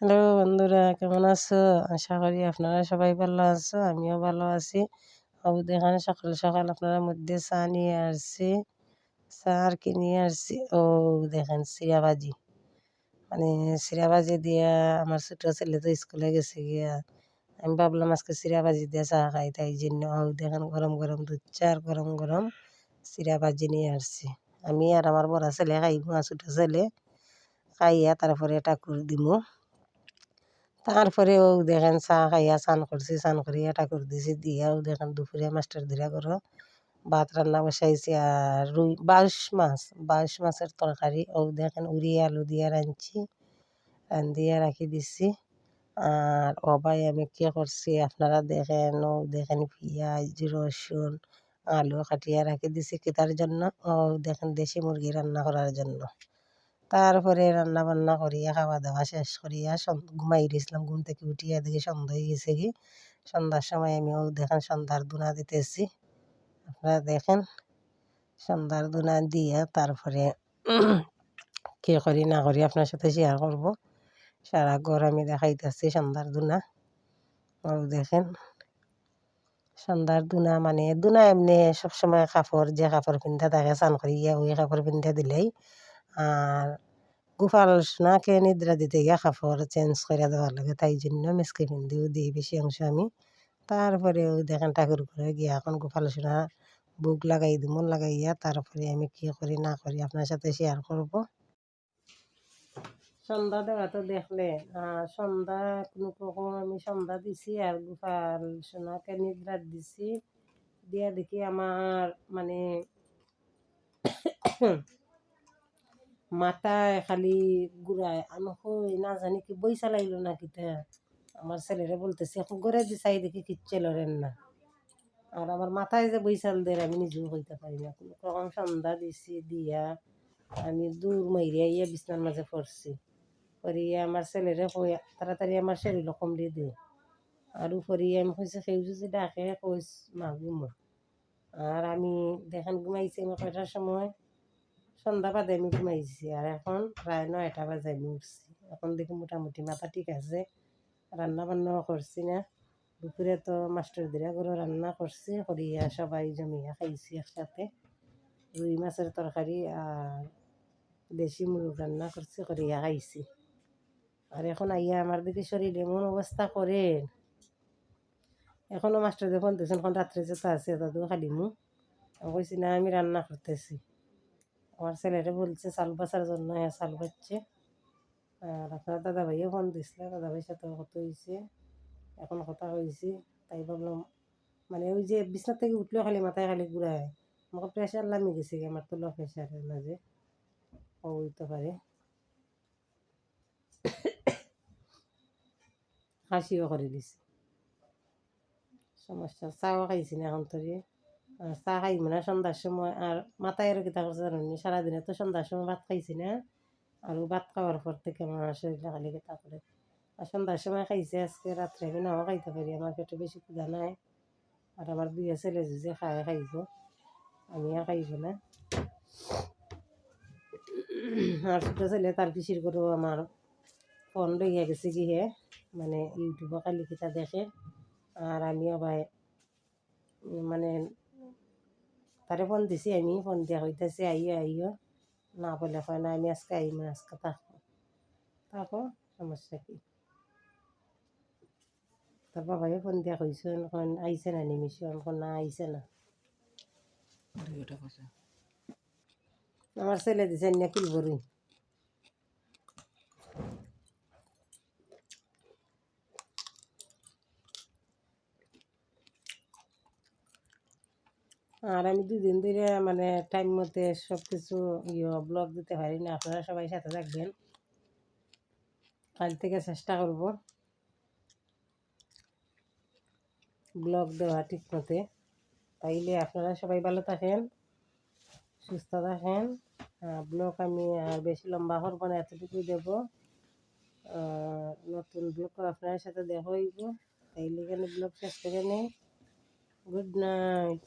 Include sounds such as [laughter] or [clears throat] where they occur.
Hello বন্ধুরা, কেমন আছো? আশা করি আপনারা সবাই ভালো আছো, আমিও ভালো আছি। ও দেখেন সকাল সকাল আপনারা মধ্যে চা নিয়ে আসছি, চা আর কি নিয়ে আসছি? ও দেখেন চিরাবাজি মানে চিরাবাজি দিয়া আমার ছোটো ছেলে তো স্কুলে গেছে গিয়া, আমি ভাবলাম আজকে চিরাবাজি দিয়ে চা খাই, তাই জন্য ও দেখেন গরম গরম দুধ চা আর গরম গরম চিরাবাজি নিয়ে আসছি। আমি আর আমার বড় ছেলে খাইব, আর ছোটো ছেলে খাইয়া তারপরে ঠাকুর দিমু। তারপরেও দেখেন চা খাইয়া চান করছি, চান করিয়া ঠাকুর দিছি দিয়াও দেখেন দুপুরে মাস্টার দিরা করো ভাত রান্না বসাইছি আর রুই বাউশ মাছ বাউশ মাছের তরকারি, ও দেখেন উড়ি আলু দিয়া রাঁধছি রান্ধিয়া রাখি দিছি। আর অবাই আমি কী করছি আপনারা দেখেন, ও দেখেন পেঁয়াজ, রসুন, আলু কাটিয়া রাখি দিছি কিতার জন্য, ও দেখেন দেশি মুরগি রান্না করার জন্য। তারপরে রান্না বান্না করিয়া খাওয়া দাওয়া শেষ করিয়া ঘুমাই দিয়েছিলাম ঘুম থেকে উঠিয়া দেখি সন্ধ্যা হয়ে গেছে কি? সন্ধ্যার সময় আমিও দেখেন সন্ধ্যার দুনা দিতেছি। আপনারা দেখেন, সন্ধ্যার দুনা দিয়া তারপরে [clears throat] কী করি না করি আপনার সাথে শেয়ার করব। সারা ঘর আমি দেখাইতেছি সন্ধ্যার দুনা। ও দেখেন, সন্ধ্যার দুনা মানে দুনা এমনি সবসময় কাপড় যে কাপড় পিন্ধা থাকে চান করিয়া ওই কাপড় পিন্ধা দিলেই আর গোপাল সোনাকে নিদ্রা দিতে গিয়া কাপড় চেঞ্জ করে দেওয়ার লাগে তাই জন্য মেসকে পিন্দিও দিই বেশি অংশ আমি। তারপরে ওই দেখেন ঠাকুর ঘরে গিয়া এখন গোপাল সোনা বুক লাগাই দিব লাগাইয়া তারপরে আমি কি করি, না করি আপনার সাথে শেয়ার করব। সন্ধ্যা দেওয়া তো দেখলে সন্ধ্যা কোনো কখন আমি সন্ধ্যা দিছি আর গোপাল সোনাকে নিদ্রা দিছি। দিয়া দেখি আমার মানে মাথায় খালি ঘুরায় আমি কই, না জানি কি বই চালাইলো না কিতা আমার ছেলেরা বলতেছে, এখন ঘরে যে চাই দেখি কিচ্ছু লড়েন না। আর আমার মাথায় যে বই চাল দেয়, আমি নিজেও হইতে পারি না। কোনো রকম সন্ধ্যা দিছি, দিয়া আমি দূর মাইরিয়া ইয়া বিছনার মাঝে পড়ছি। পরিয়া আমার ছেলেরে কই, তাড়াতাড়ি আমার শরীর কমলি দে। আর উপরিয়ে আমি কইছি সেউ যদি ডাকে, কইস, মা আর আমি দেখেন ঘুমাইছি আমার কয়টার সময়? সন্ধ্যা বাদে আমি ঘুমাইছি, আর এখন প্রায় নয়টা বাজে আমি উঠছি। এখন দেখি মোটামুটি মাথা ঠিক আছে রান্না বান্নাও করছি না। দুপুরে তো মাস্টার দিরা করে রান্না করছি, করিয়া সবাই জমিয়া খাইছি একসাথে। রুই মাছের তরকারি আর দেশি মুরগ রান্না করছি, করিয়া খাইছি। আর এখন আইয়া আমার দিকে শরীর এমন অবস্থা করে এখনও মাস্টার দেখুন দেখছেন এখন রাত্রে যেতে আছে দাদু খালি মু কইছি, না, আমি রান্না করতেছি। আমার ছেলেটা বলছে চাল বাঁচার জন্য হ্যাঁ চাল বাচ্ছে আর আপনার দাদা ভাইও ফোন দিছিল দাদা ভাইয়ের সাথে কত হয়েছে, এখন কথা হয়েছে। তাই ভাবলাম মানে ওই যে বিছনার থেকে উঠলেও খালি মাথায় খালি ঘুরায় আমাকে প্রেশার লামি গেছে আমার তো লো প্রেশারের মাঝে হইতে পারে। [coughs] হাসিও করে দিছে। সমস্যা, চাও খাইছি না এখন তোর চা খাই মানে সন্ধ্যার সময়। আর মাথায় আর কিতা করছে জানি সারাদিনে তো সন্ধ্যার সময় ভাত খাইছি না। আর ভাত খাওয়ার পর থেকে আমার শরীরটা খালি কিতা করে আর সন্ধ্যার সময় খাইছে, আজকে রাত্রে আমি নাও খাইতে পারি, আমার পেটে বেশি ক্ষুদা নাই। আর আমার দুই ছেলে যে খায়, খাইব। আমি আর খাইব না। আর ছোটো ছেলে তার পিসির করেও আমার ফোন লইয়া গেছে হে মানে ইউটিউবে কালি কিতা দেখে। আর আমি আবার মানে তারে ফোন দিছি আমি ফোন দিয়া হইতেছি আইও আইও না বলে হয় না আমি আজকে আইম আজকে থাকো থাকো সমস্যা কি তার বাবাই ফোন দিয়া কইছো এখন আইছে না নিমিশো এখন না আইছে না আমার ছেলে দিছে না কিলবরুই আর আমি দুদিন ধরে মানে টাইম মতে সব কিছু ইয়ে ব্লগ দিতে পারি না। আপনারা সবাই সাথে থাকবেন। কাল থেকে চেষ্টা করব ব্লগ দেওয়া ঠিক মতে। তাইলে আপনারা সবাই ভালো থাকেন, সুস্থ থাকেন। ব্লগ আমি আর বেশি লম্বা করব না, এতটুকুই দেবো। নতুন ব্লগ আপনার সাথে দেখা হইব। তাইলে এখানে ব্লগ শেষ করে নেই। Good night